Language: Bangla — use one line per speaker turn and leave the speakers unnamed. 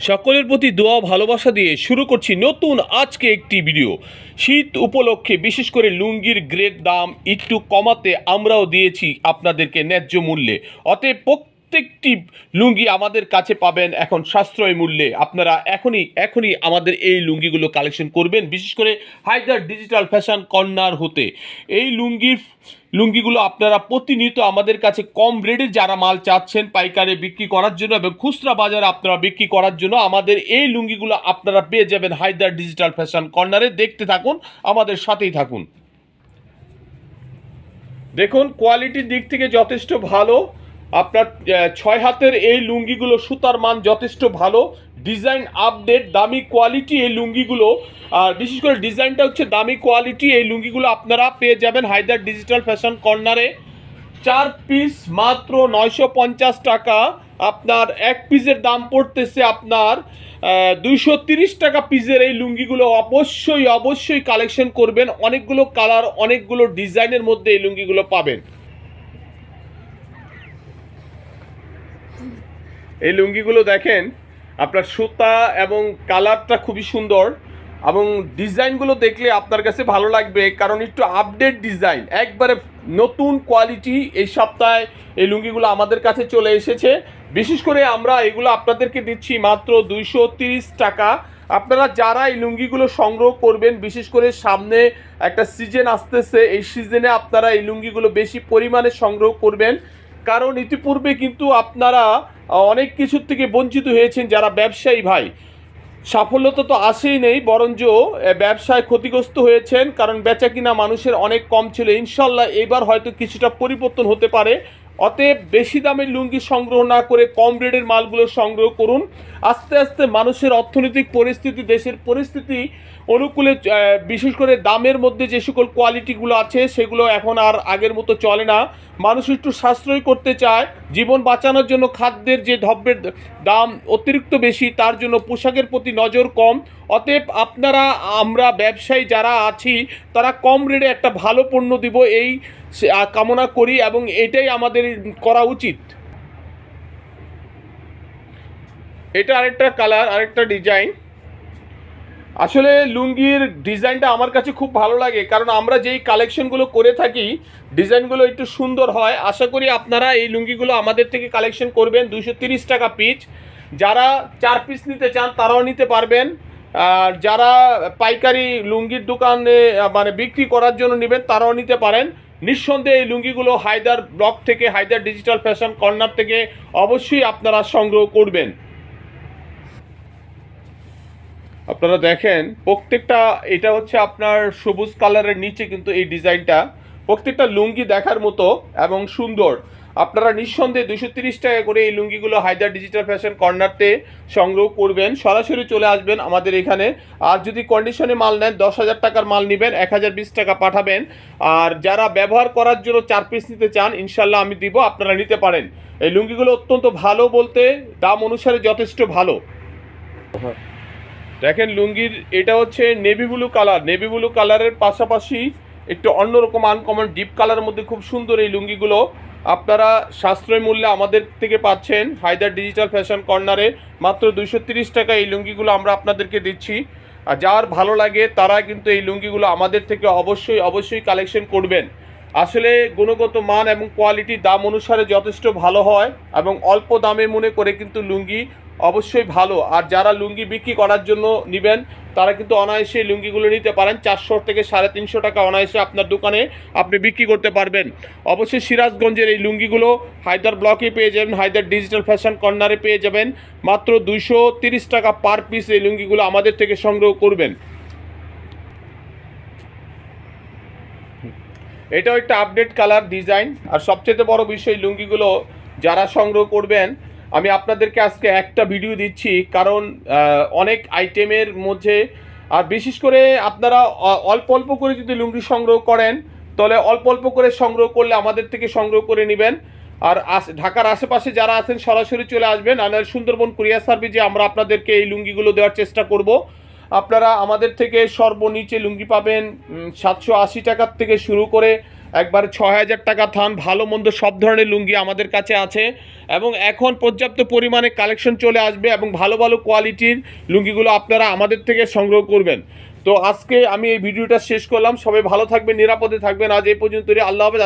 সকলের প্রতি দোয়া ভালোবাসা দিয়ে শুরু করছি নতুন আজকে একটি ভিডিও। শীত উপলক্ষে বিশেষ করে লুঙ্গির গ্রেড দাম একটু কমাতে আমরাও দিয়েছি আপনাদেরকে ন্যায্য মূল্যে। অতএব প্রত্যেকটি লুঙ্গি আমাদের কাছে পাবেন এখন সাশ্রয় মূল্যে। আপনারা এখনই এখনই আমাদের এই লুঙ্গিগুলো কালেকশন করবেন, বিশেষ করে হায়দার ডিজিটাল ফ্যাশন কর্নার হতে। এই লুঙ্গির, লুঙ্গিগুলো আপনারা প্রতিনিয়ত আমাদের কাছে কম রেটে যারা মাল চাচ্ছেন পাইকারে বিক্রি করার জন্য এবং খুচরা বাজারে আপনারা বিক্রি করার জন্য আমাদের এই লুঙ্গিগুলো আপনারা পেয়ে যাবেন হায়দার ডিজিটাল ফ্যাশন কর্নারে দেখতে থাকুন, আমাদের সাথেই থাকুন। দেখুন কোয়ালিটির দিক থেকে যথেষ্ট ভালো। আপনার ছয় হাতের এই লুঙ্গিগুলো সুতার মান যথেষ্ট ভালো। ডিজাইন আপডেট দামি কোয়ালিটি এই লুঙ্গিগুলো, আর বিশেষ করে ডিজাইনটা হচ্ছে দামি কোয়ালিটি এই লুঙ্গিগুলো আপনারা পেয়ে যাবেন হায়দার ডিজিটাল ফ্যাশন কর্নারে চার পিস মাত্র নয়শো পঞ্চাশ টাকা। আপনার এক পিসের দাম পড়তেছে আপনার দুইশো টাকা পিসের এই লুঙ্গিগুলো। অবশ্যই অবশ্যই কালেকশন করবেন। অনেকগুলো কালার অনেকগুলো ডিজাইনের মধ্যে এই লুঙ্গিগুলো পাবেন। এই লুঙ্গিগুলো দেখেন, আপনার সুতা এবং কালারটা খুবই সুন্দর এবং ডিজাইনগুলো দেখলে আপনার কাছে ভালো লাগবে, কারণ একটু আপডেট ডিজাইন একবারে নতুন কোয়ালিটি এই সপ্তাহে এই লুঙ্গিগুলো আমাদের কাছে চলে এসেছে। বিশেষ করে আমরা এগুলো আপনাদেরকে দিচ্ছি মাত্র দুইশো টাকা। আপনারা যারা এই লুঙ্গিগুলো সংগ্রহ করবেন, বিশেষ করে সামনে একটা সিজন আসতেছে, এই সিজনে আপনারা এই লুঙ্গিগুলো বেশি পরিমাণে সংগ্রহ করবেন। কারণ ইতিপূর্বে কিন্তু আপনারা অনেক কিছুর থেকে বঞ্চিত হয়েছেন যারা ব্যবসায়ী ভাই। সাফল্যতা তো আসেই নেই, বরঞ্চ ব্যবসায় ক্ষতিগ্রস্ত হয়েছেন, কারণ বেচা কিনা মানুষের অনেক কম ছিল। ইনশাল্লাহ এবার হয়তো কিছুটা পরিবর্তন হতে পারে। অতএব বেশি দামের লুঙ্গি সংগ্রহ না করে কম রেটের মালগুলো সংগ্রহ করুন। আস্তে আস্তে মানুষের অর্থনৈতিক পরিস্থিতি, দেশের পরিস্থিতি অনুকূলে বিশেষ করে দামের মধ্যে যে সকল কোয়ালিটিগুলো আছে, সেগুলো এখন আর আগের মতো চলে না। মানুষ একটু সাশ্রয় করতে চায়, জীবন বাঁচানোর জন্য খাদ্যের যে দ্রব্যের দাম অতিরিক্ত বেশি, তার জন্য পোশাকের প্রতি নজর কম। অতএব আপনারা, আমরা ব্যবসায়ী যারা আছি, তারা কম রেটে একটা ভালো পণ্য দিব, এই কামনা করি এবং এটাই আমাদের করা উচিত। এটা আরেকটা কালার, আরেকটা ডিজাইন। আসলে লুঙ্গির ডিজাইনটা আমার কাছে খুব ভালো লাগে, কারণ আমরা যেই কালেকশনগুলো করে থাকি, ডিজাইনগুলো একটু সুন্দর হয়। আশা করি আপনারা এই লুঙ্গিগুলো আমাদের থেকে কালেকশন করবেন দুশো টাকা পিচ। যারা চার পিস নিতে চান, তারাও নিতে পারবেন। আর যারা পাইকারি লুঙ্গির দোকানে মানে বিক্রি করার জন্য নেবেন, তারাও নিতে পারেন। নিঃসন্দেহে এই লুঙ্গিগুলো হায়দার ব্লক থেকে, হায়দার ডিজিটাল ফ্যাশন কর্নার থেকে অবশ্যই আপনারা সংগ্রহ করবেন। আপনারা দেখেন, প্রত্যেকটা, এটা হচ্ছে আপনার সবুজ কালারের নিচে কিন্তু এই ডিজাইনটা প্রত্যেকটা লুঙ্গি দেখার মতো এবং সুন্দর। আপনারা নিঃসন্দেহে দুশো তিরিশ টাকা করে এই লুঙ্গিগুলো হায়দার ডিজিটাল ফ্যাশন কর্নারতে সংগ্রহ করবেন। সরাসরি চলে আসবেন আমাদের এখানে। আর যদি কন্ডিশনে মাল নেন, দশ হাজার টাকার মাল নেবেন, এক হাজার বিশ টাকা পাঠাবেন। আর যারা ব্যবহার করার জন্য চার পিস নিতে চান ইনশাল্লাহ আমি দিব, আপনারা নিতে পারেন। এই লুঙ্গিগুলো অত্যন্ত ভালো বলতে দাম অনুসারে যথেষ্ট ভালো। দেখেন লুঙ্গির, এটা হচ্ছে navy blue colour navy blue কালারের পাশাপাশি একটু অন্যরকম আনকমন ডিপ কালারের মধ্যে খুব সুন্দর এই লুঙ্গিগুলো। আপনারা সাশ্রয় মূল্যে আমাদের থেকে পাচ্ছেন হায়দার ডিজিটাল ফ্যাশন কর্নারে মাত্র দুশো তিরিশ টাকা এই লুঙ্গিগুলো আমরা আপনাদেরকে দিচ্ছি। আর যার ভালো লাগে তারা কিন্তু এই লুঙ্গিগুলো আমাদের থেকে অবশ্যই অবশ্যই কালেকশন করবেন। আসলে গুণগত মান এবং কোয়ালিটি দাম অনুসারে যথেষ্ট ভালো হয় এবং অল্প দামে মনে করে কিন্তু লুঙ্গি অবশ্যই ভালো। আর যারা লুঙ্গি বিক্রি করার জন্য নেবেন, তারা কিন্তু অনায়াসে লুঙ্গিগুলো নিতে পারেন। চারশো থেকে সাড়ে তিনশো টাকা অনায়াসে আপনার দোকানে আপনি বিক্রি করতে পারবেন। অবশ্যই সিরাজগঞ্জের এই লুঙ্গিগুলো হায়দার ব্লকে পেয়ে যাবেন, হায়দার ডিজিটাল ফ্যাশন কর্নারে পেয়ে যাবেন। মাত্র দুইশো টাকা পার পিস এই লুঙ্গিগুলো আমাদের থেকে সংগ্রহ করবেন। এটাও একটা আপডেট কালার ডিজাইন। আর সবচেয়ে বড় বিষয়, লুঙ্গিগুলো যারা সংগ্রহ করবেন আমি আপনাদেরকে আজকে একটা ভিডিও দিচ্ছি, কারণ অনেক আইটেমের মধ্যে, আর বিশেষ করে আপনারা অল্প অল্প করে যদি লুঙ্গি সংগ্রহ করেন, তাহলে অল্প অল্প করে সংগ্রহ করলে আমাদের থেকে সংগ্রহ করে নেবেন। আর ঢাকার আশেপাশে যারা আছেন সরাসরি চলে আসবেন আর সুন্দরবন কুরিয়ার সার্ভিসে আমরা আপনাদেরকে এই লুঙ্গিগুলো দেওয়ার চেষ্টা করব। আপনারা আমাদের থেকে সর্বনিচে লুঙ্গি পাবেন সাতশো আশি টাকার থেকে শুরু করে একবার ছয় হাজার টাকা থান, ভালো মন্দ সব ধরনের লুঙ্গি আমাদের কাছে আছে। এবং এখন পর্যাপ্ত পরিমাণে কালেকশন চলে আসবে এবং ভালো ভালো কোয়ালিটির লুঙ্গিগুলো আপনারা আমাদের থেকে সংগ্রহ করবেন। তো আজকে আমি এই ভিডিওটা শেষ করলাম। সবাই ভালো থাকবেন, নিরাপদে থাকবেন। আজ এই পর্যন্তই। আল্লাহ হাফেজ।